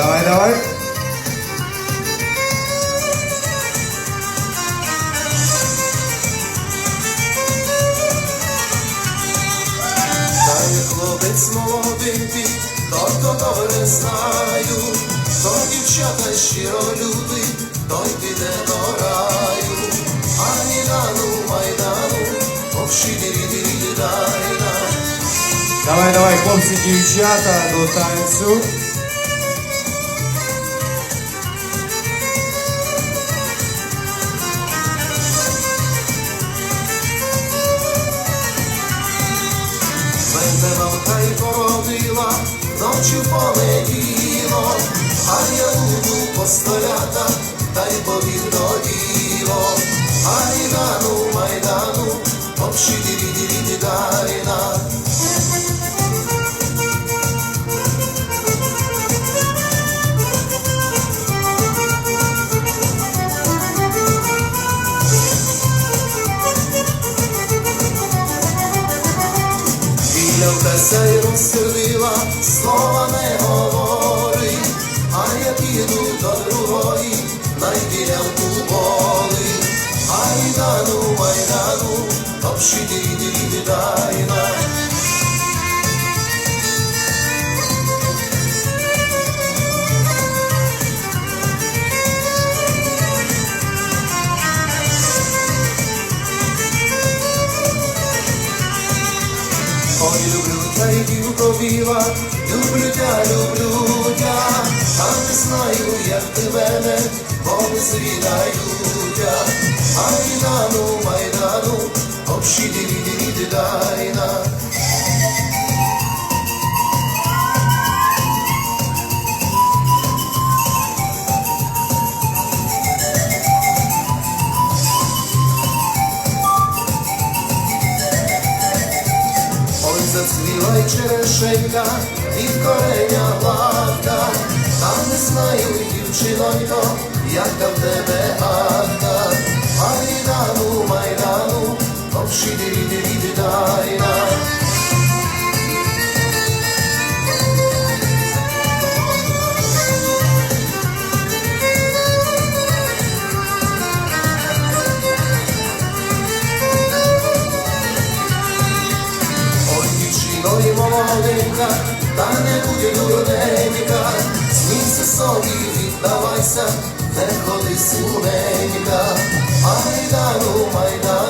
Давай, давай. Та є хлопець молодий, то добре знаю, то дівчата щиро любить, той піде до раю, а Майдану, Майдану, обширі дайна. Давай, давай, хлопці, дівчата, до танцю. Мене мамка й породила, ночі понеділо, а я буду постолята, та й повільно діло, а діло. Майдану, Майдану, обшиді віді Білявка й розсердила, слова не говори, а я піду до другої, найбілявку воли. Майдану, Майдану, обшиді Ой, люблю та й люблю тя, люблю тя, а не знаю, як ти мене, бо не звідаю тя. Майдану, Майдану, общі віді віді дайна. Зацвіла й черешенька, від кореня гладка, а не знаю, дівчинонько, як там тебе Тої мова маленька, та не буде дурненька, Смійся собі, віддавайся, не ходи сумненька, майдану, майдану.